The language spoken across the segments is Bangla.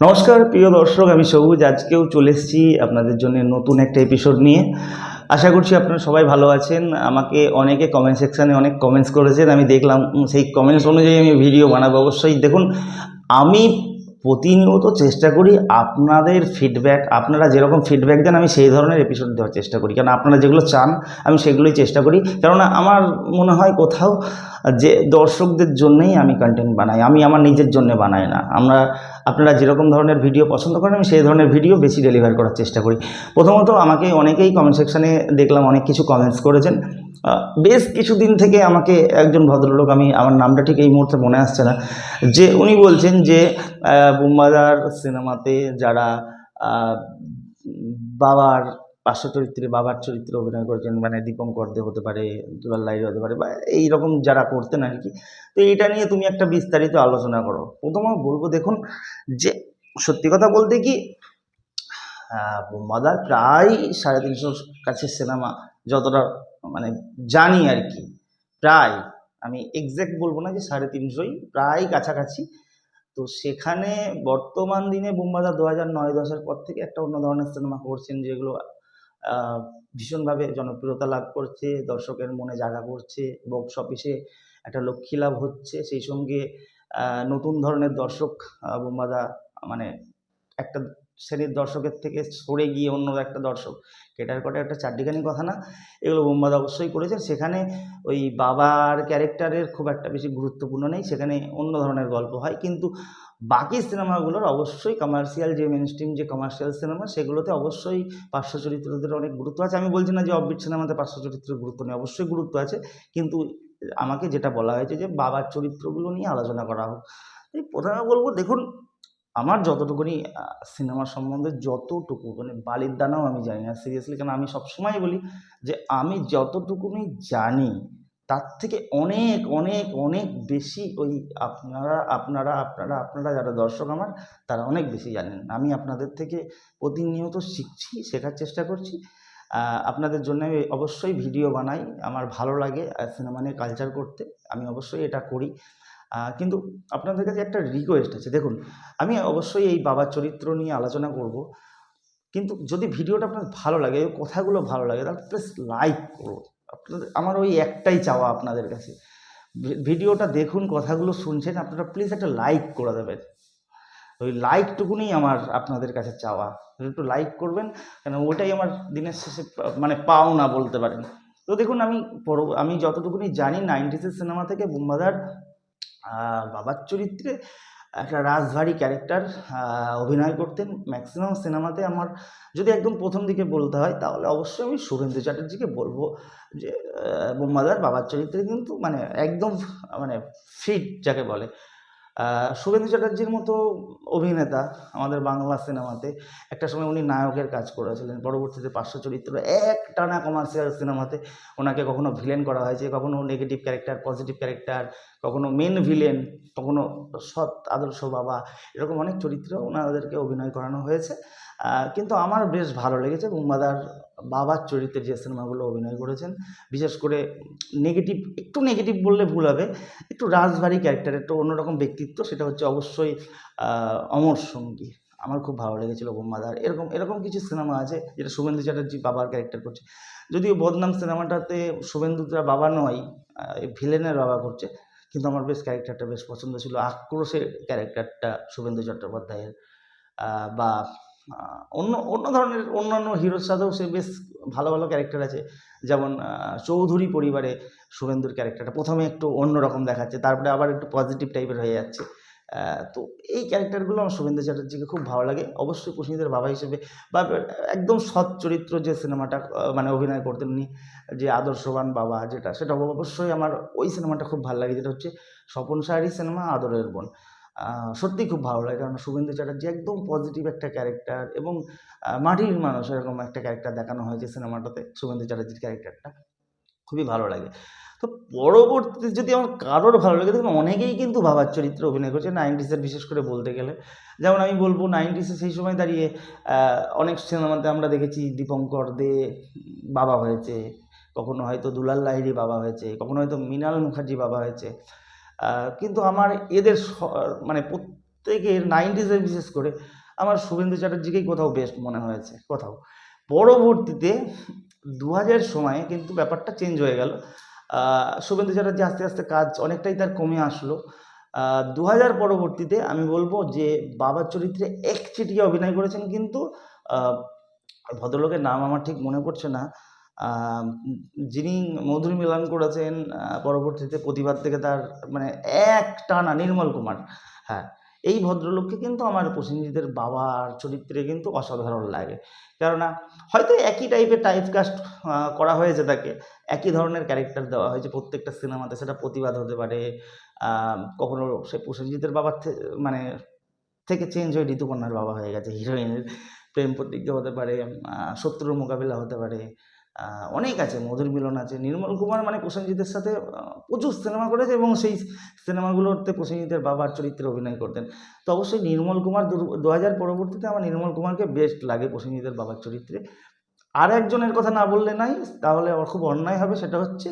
নমস্কার, প্রিয় দর্শক, আমি সবুজ। আজকেও চলে এসেছি আপনাদের জন্য নতুন একটা এপিসোড নিয়ে। আশা করছি আপনারা সবাই ভালো আছেন। আমাকে অনেকে কমেন্ট সেকশানে অনেক কমেন্টস করেছেন। আমি দেখলাম সেই কমেন্টস অনুযায়ী আমি ভিডিও বানাবো। অবশ্যই দেখুন, আমি প্রতিনিয়ত চেষ্টা করি আপনাদের ফিডব্যাক আপনারা যেরকম ফিডব্যাক দেন, আমি সেই ধরনের এপিসোড দেওয়ার চেষ্টা করি। কারণ আপনারা যেগুলো চান, আমি সেগুলোই চেষ্টা করি। কেননা, আমার মনে হয় কোথাও যে দর্শকদের জন্যই আমি কন্টেন্ট বানাই, আমি আমার নিজের জন্য বানাই না। আমরা, আপনারা যেরকম ধরনের ভিডিও পছন্দ করেন, আমি সেই ধরনের ভিডিও বেশি ডেলিভার করার চেষ্টা করি। প্রথমত আমাকে অনেকেই কমেন্ট সেকশানে দেখলাম, অনেক কিছু কমেন্টস করেছেন। বেশ কিছুদিন থেকে আমাকে একজন ভদ্রলোক, আমি আমার নামটা ঠিক এই মুহূর্তে মনে আসছে না, যে উনি বলছেন যে বুম্বাদার সিনেমাতে যারা বাবার পার্শ্ব চরিত্রে বাবার চরিত্রে অভিনয় করেছেন মানে দীপঙ্কর দে হতে পারে দুলাল লাইরি হতে পারে, বা এইরকম যারা করতেন আর কি। তো এটা নিয়ে তুমি একটা বিস্তারিত আলোচনা করো। প্রথমে বলব, দেখুন, যে সত্যি কথা বলতে কি মাদার প্রায় সাড়ে তিনশোর কাছে সিনেমা যতটা মানে জানি আর কি, প্রায়, আমি এক্স্যাক্ট বলব না যে সাড়ে তিনশোই, প্রায় কাছাকাছি। তো সেখানে বর্তমান দিনে বোম্বাদা দু হাজার নয় দশের পর থেকে একটা অন্য ধরনের সিনেমা করছেন, যেগুলো ভীষণভাবে জনপ্রিয়তা লাভ করছে, দর্শকের মনে জায়গা করছে বক্স অফিসে একটা লক্ষ্মী লাভ হচ্ছে। সেই সঙ্গে নতুন ধরনের দর্শক বোমাদা মানে একটা শ্রেণির দর্শকের থেকে সরে গিয়ে অন্য একটা দর্শক। কেটার কটা একটা চারটিখানি কথা না? এগুলো বোম্বাদ অবশ্যই করেছেন। সেখানে ওই বাবার ক্যারেক্টারের খুব একটা বেশি গুরুত্বপূর্ণ নেই। সেখানে অন্য ধরনের গল্প হয়। কিন্তু বাকি সিনেমাগুলোর অবশ্যই কমার্শিয়াল যে মেন স্ট্রিম যে কমার্শিয়াল সিনেমা সেগুলোতে অবশ্যই পার্শ্ব চরিত্রদের অনেক গুরুত্ব আছে। আমি বলছি না যে অববিট সিনেমাতে পার্শ্ব চরিত্রের গুরুত্ব নেই। অবশ্যই গুরুত্ব আছে। কিন্তু আমাকে যেটা বলা হয়েছে যে বাবার চরিত্রগুলো নিয়ে আলোচনা করা হোক। প্রথমে বলব, দেখুন আমার যতটুকুনি সিনেমা সম্বন্ধে যতটুকু মানে বালির দানাও আমি জানি না সিরিয়াসলি কারণ আমি সবসময় বলি যে আমি যতটুকুনি জানি, তার থেকে অনেক অনেক অনেক বেশি ওই আপনারা আপনারা আপনারা আপনারা যারা দর্শক আমার, তারা অনেক বেশি জানেন। আমি আপনাদের থেকে প্রতিনিয়ত শিখছি, শেখার চেষ্টা করছি। আপনাদের জন্য আমি অবশ্যই ভিডিও বানাই, আমার ভালো লাগে সিনেমা নিয়ে কালচার করতে। আমি অবশ্যই এটা করি। কিন্তু আপনাদের কাছে একটা রিকোয়েস্ট আছে। দেখুন, আমি অবশ্যই এই বাবার চরিত্র নিয়ে আলোচনা করব। কিন্তু যদি ভিডিওটা আপনার ভালো লাগে ওই কথাগুলো ভালো লাগে, তাহলে প্লিজ লাইক করুন। আপনাদের, আমার ওই একটাই চাওয়া আপনাদের কাছে। ভিডিওটা দেখুন, কথাগুলো শুনছেন, আপনারা প্লিজ একটা লাইক করে দেবেন। ওই লাইকটুকুনি আমার আপনাদের কাছে চাওয়া। একটু লাইক করবেন, কেন ওটাই আমার দিনের শেষে মানে পাওনা বলতে পারেন। তো দেখুন, আমি পরব, আমি যতটুকুনি জানি নাইনটিসের সিনেমা থেকে বুম্বাদার বাবার চরিত্রে একটা রাজভারী ক্যারেক্টার অভিনয় করতেন। ম্যাক্সিমাম সিনেমাতে আমার যদি একদম প্রথম দিকে বলতে হয়, তাহলে অবশ্যই আমি শুভেন্দু চ্যাটার্জিকে বলব যে বোম্বাদার বাবার চরিত্রে কিন্তু মানে একদম মানে ফিট যাকে বলে। শুভেন্দু চ্যাটার্জির মতো অভিনেতা আমাদের বাংলা সিনেমাতে একটা সময় উনি নায়কের কাজ করেছিলেন। পরবর্তীতে পার্শ্ব চরিত্র এক টানা কমার্শিয়াল সিনেমাতে ওনাকে কখনো ভিলেন করা হয়েছে, কখনো নেগেটিভ ক্যারেক্টার পজিটিভ ক্যারেক্টার কখনো মেন ভিলেন কখনো সৎ আদর্শ বাবা, এরকম অনেক চরিত্র ওনাদেরকে অভিনয় করানো হয়েছে। কিন্তু আমার বেশ ভালো লেগেছে। বুম্বাদার বাবার চরিত্রে যে সিনেমাগুলো অভিনয় করেছেন, বিশেষ করে নেগেটিভ একটু নেগেটিভ বললে ভুল হবে, একটু রাজবাড়ি ক্যারেক্টার একটু অন্যরকম ব্যক্তিত্ব, সেটা হচ্ছে অবশ্যই অমর সঙ্গী। আমার খুব ভালো লেগেছিল বোম্বাদার এরকম এরকম কিছু সিনেমা আছে যেটা শুভেন্দু চ্যাটার্জি বাবার ক্যারেক্টার করছে। যদিও বদনাম সিনেমাটাতে শুভেন্দু তার বাবা নয় ভিলেনের বাবা করছে, কিন্তু আমার বেশ ক্যারেক্টারটা বেশ পছন্দ ছিল। আক্রোশের ক্যারেক্টারটা শুভেন্দু চট্টোপাধ্যায়ের বা অন্য অন্য ধরনের অন্যান্য হিরোর সাথেও সে বেশ ভালো ভালো ক্যারেক্টার আছে। যেমন চৌধুরী পরিবারে শুভেন্দুর ক্যারেক্টারটা প্রথমে একটু অন্যরকম দেখাচ্ছে, তারপরে আবার একটু পজিটিভ টাইপের হয়ে যাচ্ছে। তো এই ক্যারেক্টারগুলো আমার শুভেন্দু চ্যাটার্জিকে খুব ভালো লাগে। অবশ্যই কুসুমিদের বাবা হিসেবে বা একদম সৎ চরিত্র যে সিনেমাটা মানে অভিনয় করতেন উনি, যে আদর্শবান বাবা যেটা সেটা অবশ্যই আমার ওই সিনেমাটা খুব ভালো লাগে, যেটা হচ্ছে স্বপন শাহরি সিনেমা আদরের বোন। আহ, সত্যিই খুব ভালো লাগে। কারণ শুভেন্দু চ্যাটার্জি একদম পজিটিভ একটা ক্যারেক্টার এবং মাটির মানুষ এরকম একটা ক্যারেক্টার দেখানো হয়েছে সিনেমাটাতে শুভেন্দু চ্যাটার্জির ক্যারেক্টারটা খুবই ভালো লাগে। তো পরবর্তীতে যদি আমার কারোর ভালো লাগে দেখুন অনেকেই কিন্তু বাবার চরিত্রে অভিনয় করছে নাইনটিসের বিশেষ করে বলতে গেলে। যেমন আমি বলব নাইনটিসে সেই সময় দাঁড়িয়ে অনেক সিনেমাতে আমরা দেখেছি দীপঙ্কর দে বাবা হয়েছে কখনো হয়তো দুলাল লাহিড়ী বাবা হয়েছে কখনো হয়তো মৃণাল মুখার্জি বাবা হয়েছে। কিন্তু আমার এদের মানে প্রত্যেক প্রত্যেকের নাইনটিসে বিশেষ করে আমার শুভেন্দু চ্যাটার্জিকেই কোথাও বেস্ট মনে হয়েছে, কোথাও। পরবর্তীতে দু হাজার সময়ে কিন্তু ব্যাপারটা চেঞ্জ হয়ে গেল। শুভেন্দু চ্যাটার্জি আস্তে আস্তে কাজ অনেকটাই তার কমে আসলো। দু হাজার পরবর্তীতে আমি বলব যে বাবার চরিত্রে একচেটিয়া অভিনয় করেছেন কিন্তু ভদ্রলোকের নাম আমার ঠিক মনে পড়ছে না। যিনি মধুর মিলন করেছেন পরবর্তীতে প্রতিবাদ থেকে তার মানে এক টানা নির্মল কুমার। হ্যাঁ এই ভদ্রলোককে কিন্তু আমার প্রসেনজিতের বাবার চরিত্রে কিন্তু অসাধারণ লাগে। কেননা হয়তো একই টাইপের টাইপ কাস্ট করা হয়েছে তাকে, একই ধরনের ক্যারেক্টার দেওয়া হয়েছে প্রত্যেকটা সিনেমাতে সেটা প্রতিবাদ হতে পারে। কখনো সে প্রসেনজিতের বাবার মানে থেকে চেঞ্জ হয়ে ঋতুপর্ণার বাবা হয়ে গেছে, হিরোইনের প্রেম প্রতিজ্ঞা হতে পারে শত্রুর মোকাবিলা হতে পারে। অনেক আছে, মধুর মিলন আছে, নির্মল কুমার মানে প্রসেনজিতের সাথে প্রচুর সিনেমা করেছে এবং সেই সিনেমাগুলোতে প্রসেনজিতের বাবার চরিত্রে অভিনয় করতেন। তো অবশ্যই নির্মল কুমার দু হাজার পরবর্তীতে আমার নির্মল কুমারকে বেস্ট লাগে প্রসেনজিতের বাবার চরিত্রে। আর একজনের কথা না বললে নাই, তাহলে আমার খুব অন্যায় হবে, সেটা হচ্ছে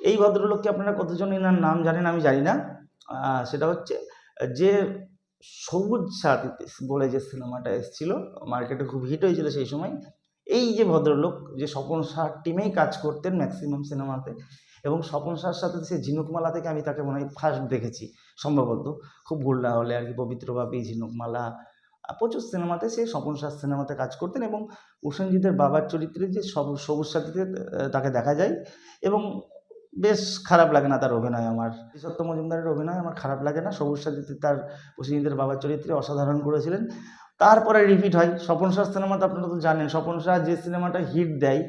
এই ভদ্রলোককে আপনারা কতজন এনার নাম জানেন আমি জানি না। সেটা হচ্ছে যে সবুজ সাথীতে বলে যে সিনেমাটা এসেছিল মার্কেটে খুব হিট হয়েছিল সেই সময় এই যে ভদ্রলোক যে স্বপন শাহর টিমেই কাজ করতেন ম্যাক্সিমাম সিনেমাতে এবং স্বপন শাহর সাথে সে ঝিনুকমালা থেকে আমি তাকে মনে হয় ফার্স্ট দেখেছি, সম্ভবত। খুব ভুল না হলে আর কি, পবিত্র বাপি ঝিনুকমালা প্রচুর সিনেমাতে সে স্বপন শাহ সিনেমাতে কাজ করতেন এবং প্রসেনজিতের বাবার চরিত্রে যে সবুজ সবুজ সাথীতে তাকে দেখা যায় এবং বেশ খারাপ লাগে না তার অভিনয় আমার। সত্য মজুমদারের অভিনয় আমার খারাপ লাগে না। সবুজ সাথীতে তার প্রসেনজিতের বাবার চরিত্রে অসাধারণ করেছিলেন। তারপরে রিপিট হয়। স্বপন সিনেমা তো আপনারা তো জানেন, স্বপন শাহ যে সিনেমাটা হিট দেয়,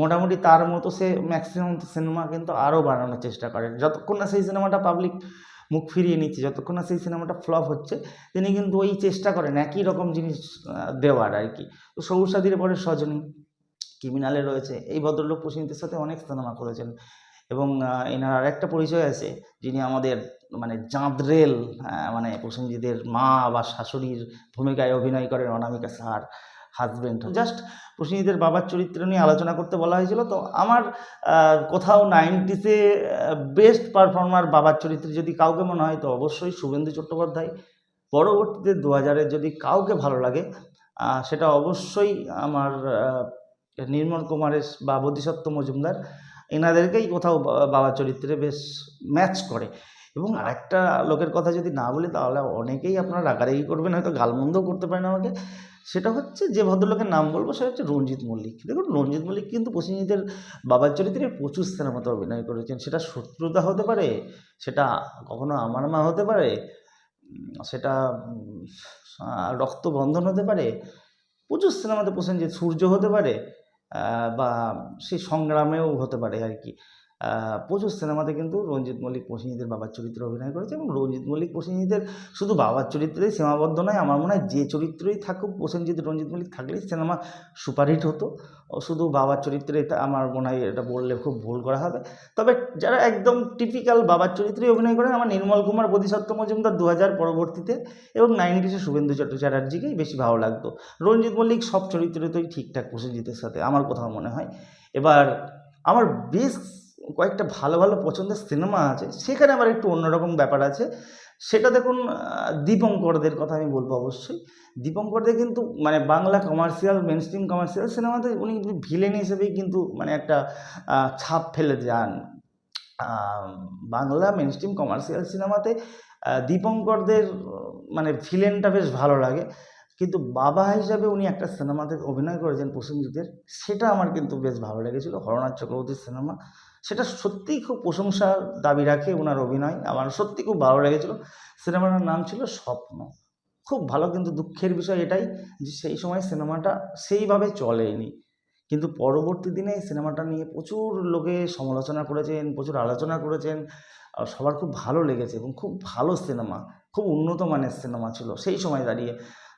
মোটামুটি তার মতো সে ম্যাক্সিমাম সিনেমা কিন্তু আরও বানানোর চেষ্টা করেন। যতক্ষণ না সেই সিনেমাটা পাবলিক মুখ ফিরিয়ে নিচ্ছে, যতক্ষণ না সেই সিনেমাটা ফ্লপ হচ্ছে, তিনি কিন্তু ওই চেষ্টা করেন একই রকম জিনিস দেওয়ার আর কি। তো সবুজ সাথীর পরে সজনী ক্রিমিনালে রয়েছে। এই ভদ্রলোক প্রসেনজিতের সাথে অনেক সিনেমা করেছেন। এবং এনার আরেকটা পরিচয় আছে যিনি আমাদের মানে চাঁদরেল মানে প্রসেনজিতের মা বা শাশুড়ির ভূমিকায় অভিনয় করেন অনামিকা স্যার হাজবেন্ড জাস্ট প্রসেনজিতের বাবার চরিত্র নিয়ে আলোচনা করতে বলা হয়েছিল তো আমার কোথাও নাইনটিসে বেস্ট পারফর্মার বাবার চরিত্রে যদি কাউকে মনে হয় তো অবশ্যই শুভেন্দু চট্টোপাধ্যায়। পরবর্তীতে দু হাজারে যদি কাউকে ভালো লাগে সেটা অবশ্যই আমার নির্মল কুমারের বা বোধিসত্ত্ব মজুমদার এনাদেরকেই কোথাও বা- বাবার চরিত্রে বেশ ম্যাচ করে। এবং আরেকটা লোকের কথা যদি না বলি, তাহলে অনেকেই আপনারা রাগারাগি করবেন, হয়তো গালমন্দও করতে পারেন আমাকে। সেটা হচ্ছে যে ভদ্রলোকের নাম বলব, সেটা হচ্ছে রঞ্জিত মল্লিক। দেখুন, রঞ্জিত মল্লিক কিন্তু প্রসেনজিতের বাবার চরিত্রে প্রচুর সিনেমাতে অভিনয় করেছেন। সেটা শত্রুতা হতে পারে, সেটা কখনো আমার মা হতে পারে সেটা রক্তবন্ধন হতে পারে, প্রচুর সিনেমাতে প্রসেনজিৎ সূর্য হতে পারে বা সেই সংগ্রামেও হতে পারে আর কি। প্রচুর সিনেমাতে কিন্তু রঞ্জিত মল্লিক প্রসেনজিতের বাবার চরিত্রে অভিনয় করেছে এবং রঞ্জিত মল্লিক প্রসেনজিতের শুধু বাবার চরিত্রেই সীমাবদ্ধ নয়, আমার মনে হয় যে চরিত্রই থাকুক, প্রসেনজিৎ, রঞ্জিত মল্লিক থাকলেই সিনেমা সুপারহিট হতো। ও শুধু বাবার চরিত্রে আমার মনে হয় এটা বললে খুব ভুল করা হবে। তবে যারা একদম টিপিক্যাল বাবার চরিত্রে অভিনয় করেন, আমার নির্মল কুমার বোধিসত্ত্ব মজুমদার দু হাজার পরবর্তীতে এবং নাইনটিসে শুভেন্দু চট্ট চ্যাটার্জিকেই বেশি ভালো লাগতো। রঞ্জিত মল্লিক সব চরিত্রতেই ঠিকঠাক প্রসেনজিতের সাথে, আমার কোথাও মনে হয়। এবার আমার বেশ কয়েকটা ভালো ভালো পছন্দের সিনেমা আছে, সেখানে আবার একটু অন্যরকম ব্যাপার আছে। সেটা দেখুন দীপঙ্করদের কথা আমি বলব অবশ্যই। দীপঙ্করদের কিন্তু মানে Bangla commercial mainstream commercial সিনেমাতে উনি ভিলেন হিসেবেই কিন্তু মানে একটা ছাপ ফেলে যান। বাংলা মেন স্ট্রিম কমার্শিয়াল সিনেমাতে দীপঙ্করদের মানে ভিলেনটা বেশ ভালো লাগে। কিন্তু বাবা হিসাবে উনি একটা সিনেমাতে অভিনয় করেছেন প্রসেনজিতের সেটা আমার কিন্তু বেশ ভালো লেগেছিল। হরনাথ চক্রবর্তীর সিনেমা সেটা সত্যিই খুব প্রশংসার দাবি রাখে ওনার অভিনয়। আমার সত্যি খুব ভালো লেগেছিল। সিনেমাটার নাম ছিল স্বপ্ন। খুব ভালো কিন্তু দুঃখের বিষয় এটাই যে সেই সময় সিনেমাটা সেইভাবে চলেনি। কিন্তু পরবর্তী দিনে এই সিনেমাটা নিয়ে প্রচুর লোকে সমালোচনা করেছেন, প্রচুর আলোচনা করেছেন। সবার খুব ভালো লেগেছে এবং খুব ভালো সিনেমা খুব উন্নত মানের সিনেমা ছিল সেই সময় দাঁড়িয়ে।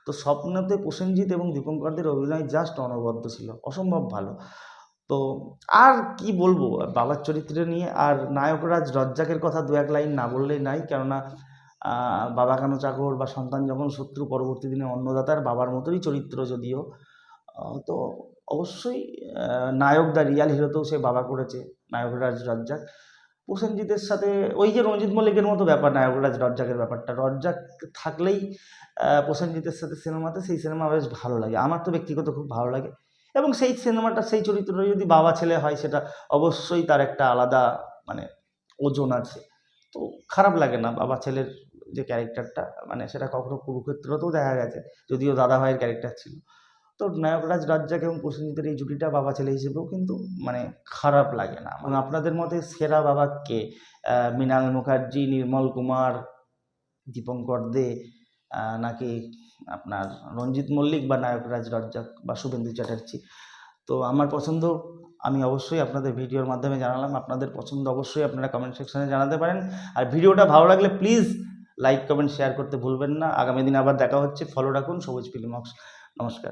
তো স্বপ্নতে প্রসেনজিৎ এবং দীপঙ্করদের অভিনয় জাস্ট অনবদ্য ছিল, অসম্ভব ভালো। তো আর কি বলব, বাবার চরিত্র নিয়ে আর নায়করাজ রজ্জাকের কথা দু এক লাইন না বললেই নাই, কেননা বাবা কেন চাকর বা সন্তান যখন শত্রু পরবর্তী দিনে অন্নদাতার বাবার মতোই চরিত্র যদিও তো অবশ্যই নায়ক দা রিয়াল হিরোতেও সে বাবা করেছে, নায়করাজ রজ্জাক। প্রসেনজিতের সাথে, ওই যে রঞ্জিত মল্লিকের মতো ব্যাপার, নায়করাজ রজ্জাকের ব্যাপারটা। রজ্জাক থাকলেই প্রসেনজিতের সাথে সিনেমাতে সেই সিনেমা বেশ ভালো লাগে। আমার তো ব্যক্তিগত খুব ভালো লাগে। এবং সেই সিনেমাটা, সেই চরিত্রটা যদি বাবা ছেলে হয়, সেটা অবশ্যই তার একটা আলাদা মানে ওজন আছে। তো খারাপ লাগে না বাবা ছেলের যে ক্যারেক্টারটা মানে সেটা কখনো কুরুক্ষেত্রতেও দেখা গেছে, যদিও দাদা ভাইয়ের ক্যারেক্টার ছিল। তো নায়করাজ রাজ্জাক এবং প্রসেনজিতের এই জুটিটা বাবা ছেলে হিসেবেও কিন্তু মানে খারাপ লাগে না। এবং আপনাদের মতে সেরা বাবা কে? মৃণাল মুখার্জি, নির্মল কুমার, দীপঙ্কর দে নাকি আপনার রঞ্জিত মল্লিক বা নায়করাজ রাজ্জাক বা শুভেন্দু চ্যাটার্জি? তো আমার পছন্দ, আমি অবশ্যই আপনাদের ভিডিওর মাধ্যমে জানালাম। আপনাদের পছন্দ অবশ্যই আপনারা কমেন্ট সেকশনে জানাতে পারেন। আর ভিডিওটা ভালো লাগলে প্লিজ লাইক কমেন্ট শেয়ার করতে ভুলবেন না। আগামী দিন আবার দেখা হচ্ছে। ফলো রাখুন। সবুজ ফিল্ম নমস্কার।